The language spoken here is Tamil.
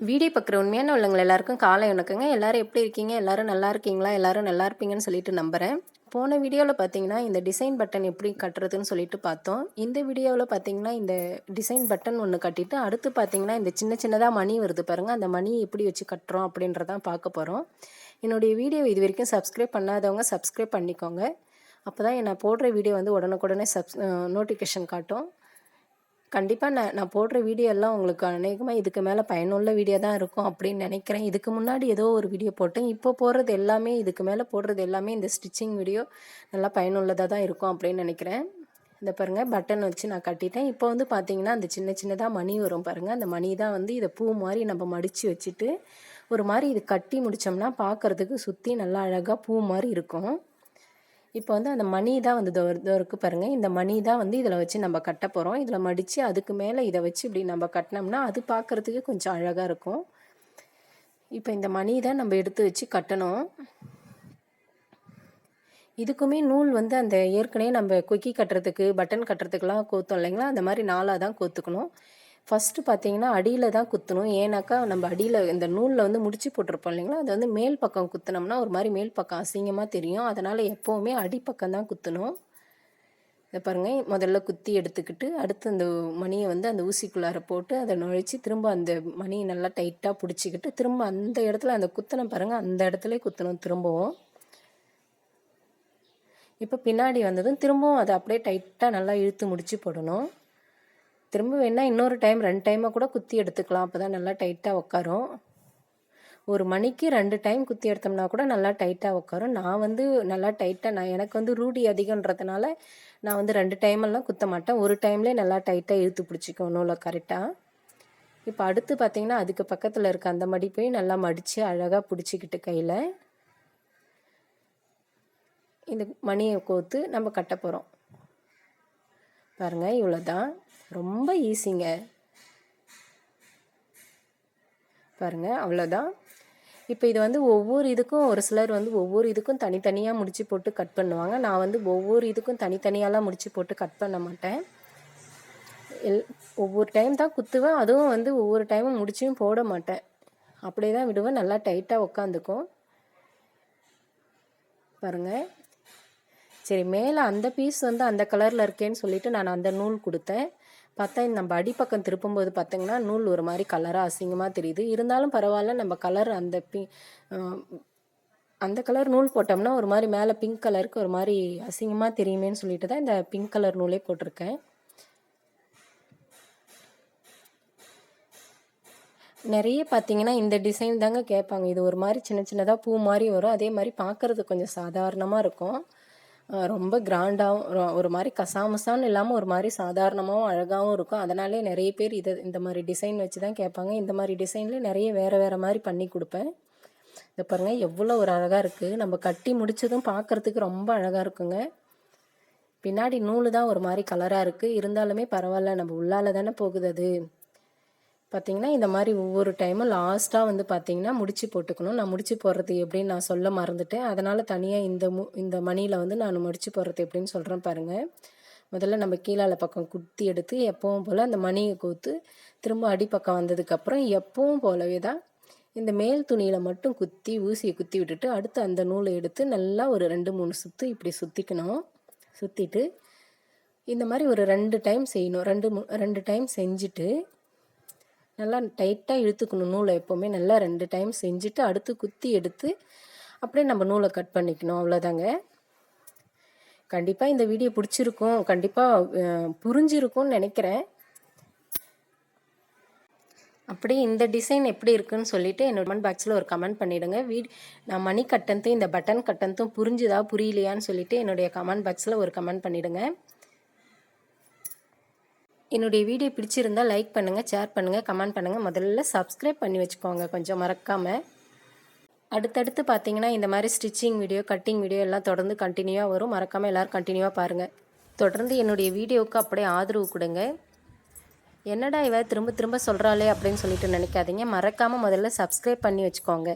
வீடியோ பார்க்குற உண்மையான உள்ளவங்க எல்லாருக்கும் காலை வணக்கங்க எல்லாரும் எப்படி இருக்கீங்க? எல்லோரும் நல்லா இருக்கீங்களா? எல்லோரும் நல்லா இருப்பீங்கன்னு சொல்லிட்டு நம்புகிறேன் போன வீடியோவில் பார்த்தீங்கன்னா இந்த டிசைன் பட்டன் எப்படி கட்டுறதுன்னு சொல்லிட்டு பார்த்தோம் இந்த வீடியோவில் பார்த்தீங்கன்னா இந்த டிசைன் பட்டன் ஒன்று கட்டிட்டு அடுத்து பார்த்தீங்கன்னா இந்த சின்ன சின்னதாக மணி வருது பாருங்கள் அந்த மணியை எப்படி வச்சு கட்டுறோம் அப்படின்றதான் பார்க்க போகிறோம் என்னுடைய வீடியோ இது வரைக்கும் சப்ஸ்கிரைப் பண்ணாதவங்க சப்ஸ்கிரைப் பண்ணிக்கோங்க. அப்போ தான் நான் போடுற வீடியோ வந்து உடனுக்குடனே சப்ஸ் நோட்டிஃபிகேஷன் காட்டும். கண்டிப்பாக நான் நான் போடுற வீடியோ எல்லாம் உங்களுக்கு அநேகமாக இதுக்கு மேலே பயனுள்ள வீடியோ தான் இருக்கும் அப்படின்னு நினைக்கிறேன். இதுக்கு முன்னாடி ஏதோ ஒரு வீடியோ போட்டேன். இப்போ போடுறது எல்லாமே இதுக்கு மேலே போடுறது எல்லாமே இந்த ஸ்டிச்சிங் வீடியோ நல்லா பயனுள்ளதாக தான் இருக்கும் அப்படின்னு நினைக்கிறேன். இந்த பாருங்கள் பட்டன் வச்சு நான் கட்டிட்டேன். இப்போ வந்து பார்த்தீங்கன்னா அந்த சின்ன சின்னதாக மணி வரும் பாருங்கள் அந்த மணி தான் வந்து இதை பூ மாதிரி நம்ம மடித்து வச்சுட்டு ஒரு மாதிரி இது கட்டி முடித்தோம்னா பார்க்குறதுக்கு சுற்றி நல்லா அழகாக பூ மாதிரி இருக்கும். இப்போ வந்து அந்த மணி தான் வந்து தோ இதோ பாருங்கள் இந்த மணி தான் வந்து இதில் வச்சு நம்ம கட்ட போகிறோம் இதில் மடித்து அதுக்கு மேலே இதை வச்சு இப்படி நம்ம கட்டினோம்னா அது பார்க்குறதுக்கு கொஞ்சம் அழகாக இருக்கும். இப்போ இந்த மணி தான் நம்ம எடுத்து வச்சு கட்டணும். இதுக்குமே நூல் வந்து அந்த ஏற்கனவே நம்ம கொக்கி கட்டுறதுக்கு பட்டன் கட்டுறதுக்கெலாம் கோத்தோம் இல்லைங்களா? அந்த மாதிரி நாளாக தான் கோத்துக்கணும். ஃபஸ்ட்டு பார்த்தீங்கன்னா அடியில் தான் குத்தணும். ஏன்னாக்கா நம்ம அடியில் இந்த நூலில் வந்து முடிச்சு போட்டிருப்போம் இல்லைங்களா? அது வந்து மேல் பக்கம் குத்தினோம்னா ஒரு மாதிரி மேல் பக்கம் அசிங்கமாக தெரியும். அதனால் எப்போவுமே அடிப்பக்கம் தான் குத்தணும். இதை பாருங்கள் முதல்ல குத்தி எடுத்துக்கிட்டு அடுத்து அந்த மணியை வந்து அந்த ஊசிக்குள்ளார போட்டு அதை நுழைச்சி திரும்ப அந்த மணியை நல்லா டைட்டாக பிடிச்சிக்கிட்டு திரும்ப அந்த இடத்துல அந்த குத்தனை பாருங்கள் அந்த இடத்துல குத்தணும். திரும்பவும். இப்போ பின்னாடி வந்ததும் திரும்பவும் அதை அப்படியே டைட்டாக நல்லா இழுத்து முடித்து போடணும். திரும்ப வேணால் இன்னொரு டைம் ரெண்டு டைமாக கூட குத்தி எடுத்துக்கலாம். அப்போ தான் நல்லா டைட்டாக உட்காரும் ஒரு மணிக்கு ரெண்டு டைம் குத்தி எடுத்தோம்னா கூட நல்லா டைட்டாக உட்காரும் நான் வந்து நல்லா டைட்டாக நான் எனக்கு வந்து ரூடி அதிகன்றதுனால நான் வந்து ரெண்டு டைமெல்லாம் குத்த மாட்டேன். ஒரு டைம்லேயே நல்லா டைட்டாக இழுத்து பிடிச்சிக்கும் நூலை கரெக்டாக இப்போ அடுத்து பார்த்திங்கன்னா அதுக்கு பக்கத்தில் இருக்க அந்த மடிப்பையும் நல்லா மடித்து அழகாக பிடிச்சிக்கிட்டு கையில் இந்த மணியை கோத்து நம்ம கட்ட போகிறோம் பாருங்கள் இவ்வளோ தான் ரொம்ப ஈஸிங்க பாருங்கள் அவ்வளோதான் இப்போ இது வந்து ஒவ்வொரு இதுக்கும் ஒரு சிலர் வந்து ஒவ்வொரு இதுக்கும் தனித்தனியாக முடிச்சு போட்டு கட் பண்ணுவாங்க. நான் வந்து ஒவ்வொரு இதுக்கும் தனித்தனியாலாம் முடிச்சு போட்டு கட் பண்ண மாட்டேன். எல் ஒவ்வொரு டைம் தான் குத்துவேன். அதுவும் வந்து ஒவ்வொரு டைமும் முடிச்சும் போட மாட்டேன். அப்படியே தான் விடுவேன். நல்லா டைட்டாக உட்காந்துக்கும் பாருங்கள் சரி மேலே அந்த பீஸ் வந்து அந்த கலரில் இருக்கேன்னு சொல்லிட்டு நான் அந்த நூல் கொடுத்தேன். பார்த்தா நம்ம அடிப்பக்கம் திருப்பும்போது பார்த்தீங்கன்னா நூல் ஒரு மாதிரி கலராக அசிங்கமாக தெரியுது. இருந்தாலும் பரவாயில்ல நம்ம கலர் அந்த பி அந்த கலர் நூல் போட்டோம்னா ஒரு மாதிரி மேலே பிங்க் கலருக்கு ஒரு மாதிரி அசிங்கமாக தெரியுமேன்னு சொல்லிட்டு தான் இந்த பிங்க் கலர் நூலே போட்டிருக்கேன். நிறைய பார்த்தீங்கன்னா இந்த டிசைன் தாங்க கேட்பாங்க. இது ஒரு மாதிரி சின்ன சின்னதாக பூ மாதிரி வரும். அதே மாதிரி பார்க்குறது கொஞ்சம் சாதாரணமாக இருக்கும். ரொம்ப கிராண்டாகவும் ஒரு மாதிரி கசாமசான்னு இல்லாமல் ஒரு மாதிரி சாதாரணமாகவும் அழகாகவும் இருக்கும். அதனாலே நிறைய பேர் இதை இந்த மாதிரி டிசைன் வச்சு தான் கேட்பாங்க. இந்த மாதிரி டிசைனில் நிறைய வேறு வேறு மாதிரி பண்ணி கொடுப்பேன். இதை பாருங்கள் எவ்வளோ ஒரு அழகாக இருக்குது நம்ம கட்டி முடித்ததும் பார்க்குறதுக்கு ரொம்ப அழகாக இருக்குங்க. பின்னாடி நூல் தான் ஒரு மாதிரி கலராக இருக்குது இருந்தாலுமே பரவாயில்ல நம்ம உள்ளால தானே போகுது அது. பார்த்திங்கன்னா இந்த மாதிரி ஒவ்வொரு டைமும் லாஸ்ட்டாக வந்து பார்த்திங்கன்னா முடிச்சு போட்டுக்கணும். நான் முடிச்சு போடுறது எப்படின்னு நான் சொல்ல மறந்துட்டேன். அதனால் தனியாக இந்த மு இந்த மணியில் வந்து நான் முடிச்சு போடுறது எப்படின்னு சொல்கிறேன் பாருங்கள் முதல்ல நம்ம கீழால பக்கம் குத்தி எடுத்து எப்பவும் போல் அந்த மணியை கோத்து திரும்ப அடிப்பக்கம் வந்ததுக்கப்புறம் எப்பவும் போலவே தான் இந்த மேல் துணியில் மட்டும் குத்தி ஊசியை குத்தி விட்டுட்டு அடுத்து அந்த நூலை எடுத்து நல்லா ஒரு ரெண்டு மூணு சுற்று இப்படி சுற்றிக்கணும் சுற்றிட்டு இந்த மாதிரி ஒரு ரெண்டு டைம் செய்யணும். ரெண்டு ரெண்டு டைம் செஞ்சுட்டு நல்லா டைட்டாக இழுத்துக்கணும் நூலை எப்போவுமே. நல்லா ரெண்டு டைம் செஞ்சுட்டு அடுத்து குத்தி எடுத்து அப்படியே நம்ம நூலை கட் பண்ணிக்கணும். அவ்வளோதாங்க கண்டிப்பாக இந்த வீடியோ பிடிச்சிருக்கும். கண்டிப்பாக புரிஞ்சிருக்கும்னு நினைக்கிறேன். அப்படியே இந்த டிசைன் எப்படி இருக்குன்னு சொல்லிட்டு என்னோட கமெண்ட் பாக்ஸில் ஒரு கமெண்ட் பண்ணிவிடுங்க வீட் நான் மணி கட்டன்த்தும் இந்த பட்டன் கட்டன்த்தும் புரிஞ்சுதா புரியலையான்னு சொல்லிட்டு என்னுடைய கமெண்ட் பாக்ஸில் ஒரு கமெண்ட் பண்ணிவிடுங்க என்னுடைய வீடியோ பிடிச்சிருந்தால் லைக் பண்ணுங்கள் ஷேர் பண்ணுங்கள் கமெண்ட் பண்ணுங்கள் முதல்ல சப்ஸ்கிரைப் பண்ணி வச்சுக்கோங்க கொஞ்சம் மறக்காமல் அடுத்தடுத்து பார்த்தீங்கன்னா இந்த மாதிரி ஸ்டிச்சிங் வீடியோ கட்டிங் வீடியோ எல்லாம் தொடர்ந்து கண்டினியூவாக வரும். மறக்காமல் எல்லோரும் கண்டினியூவாக பாருங்கள் தொடர்ந்து என்னுடைய வீடியோவுக்கு அப்படியே ஆதரவு கொடுங்க. என்னடா இவ திரும்ப திரும்ப சொல்கிறாளே அப்படின்னு சொல்லிட்டு நினைக்காதீங்க. மறக்காமல் முதல்ல சப்ஸ்கிரைப் பண்ணி வச்சுக்கோங்க.